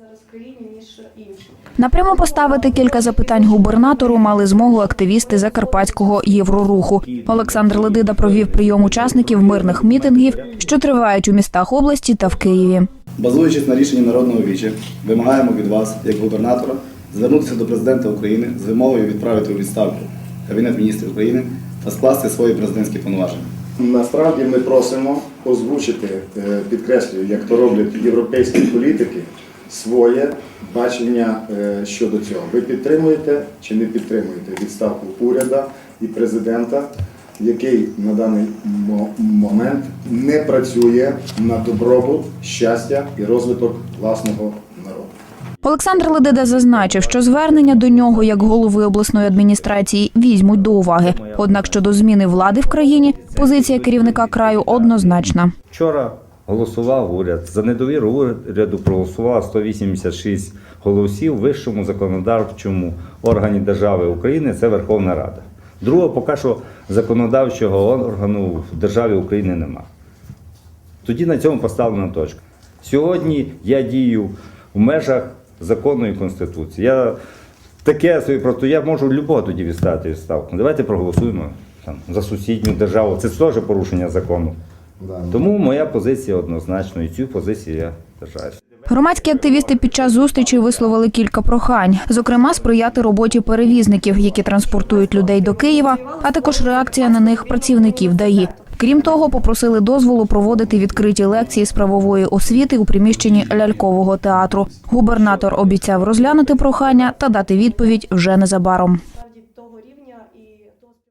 зараз в країні ніж інші. Напрямо поставити кілька запитань губернатору мали змогу активісти закарпатського євроруху. Олександр Ледида провів прийом учасників мирних мітингів, що тривають у містах області та в Києві. Базуючись на рішенні народного віче, вимагаємо від вас, як губернатора, звернутися до президента України з вимогою відправити у відставку Кабінет міністрів України та скласти свої президентські повноваження. Насправді ми просимо озвучити, е, підкреслюю, як то роблять європейські політики, своє бачення е, щодо цього. Ви підтримуєте чи не підтримуєте відставку уряду і президента, який на даний момент не працює на добробут, щастя і розвиток власного народу. Олександр Ледида зазначив, що звернення до нього як голови обласної адміністрації візьмуть до уваги. Однак щодо зміни влади в країні позиція керівника краю однозначна. Вчора голосував уряд. За недовіру уряду проголосувало 186 голосів вищому законодавчому органі держави України це Верховна Рада. Другого поки що законодавчого органу в державі України нема. Тоді на цьому поставлена точка. Сьогодні я дію в межах закону і конституції. Я таке собі просто я можу любого тоді відставити відставку. Давайте проголосуємо там, за сусідню державу. Це теж порушення закону. Тому моя позиція однозначно, і цю позицію я держаюся. Громадські активісти під час зустрічі висловили кілька прохань, зокрема, сприяти роботі перевізників, які транспортують людей до Києва, а також реакція на них працівників ДАІ. Крім того, попросили дозволу проводити відкриті лекції з правової освіти у приміщенні лялькового театру. Губернатор обіцяв розглянути прохання та дати відповідь вже незабаром.